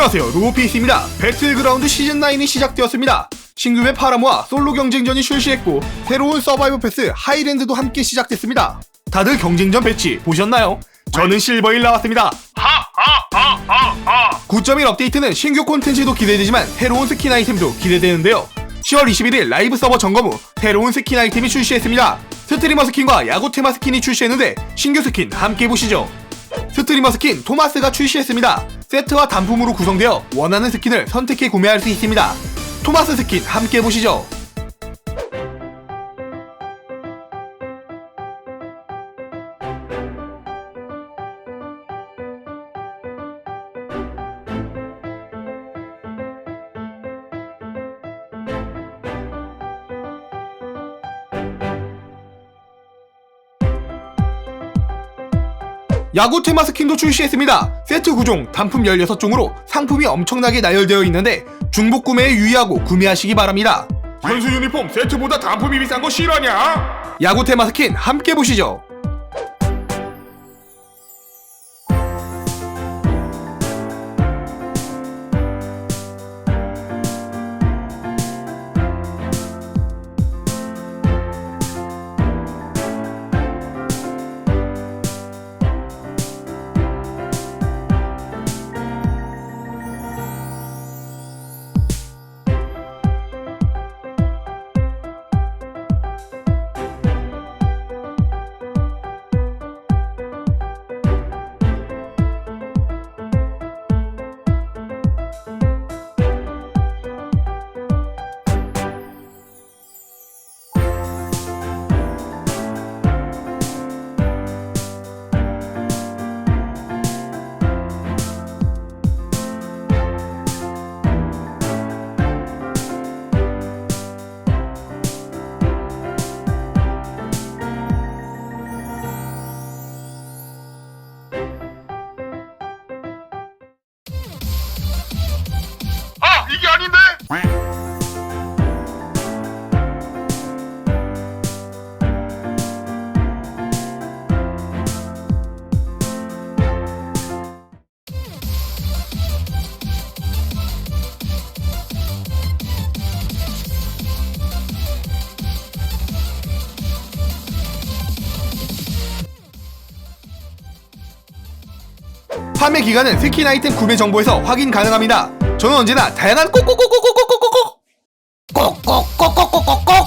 안녕하세요. 로우피스입니다. 배틀그라운드 시즌9이 시작되었습니다. 신규 맵 파라모와 솔로 경쟁전이 출시했고 새로운 서바이벌 패스 하이랜드도 함께 시작됐습니다. 다들 경쟁전 배치 보셨나요? 저는 실버일 나왔습니다. 9.1 업데이트는 신규 콘텐츠도 기대되지만 새로운 스킨 아이템도 기대되는데요. 10월 21일 라이브 서버 점검 후 새로운 스킨 아이템이 출시했습니다. 스트리머 스킨과 야구 테마 스킨이 출시했는데 신규 스킨 함께 보시죠. 스트리머 스킨 토마스가 출시했습니다. 세트와 단품으로 구성되어 원하는 스킨을 선택해 구매할 수 있습니다. 토마스 스킨 함께 보시죠. 야구 테마 스킨도 출시했습니다. 세트 9종, 단품 16종으로 상품이 엄청나게 나열되어 있는데 중복 구매에 유의하고 구매하시기 바랍니다. 선수 유니폼 세트보다 단품이 비싼 거 실화냐? 야구 테마 스킨 함께 보시죠. 이게 아닌데? 판매 기간은 스킨 아이템 구매 정보에서 확인 가능합니다. 저는 언제나 다양한 꼭꼭꼭꼭꼭꼭꼭꼭꼭꼭꼭꼭꼭꼭꼭꼭꼭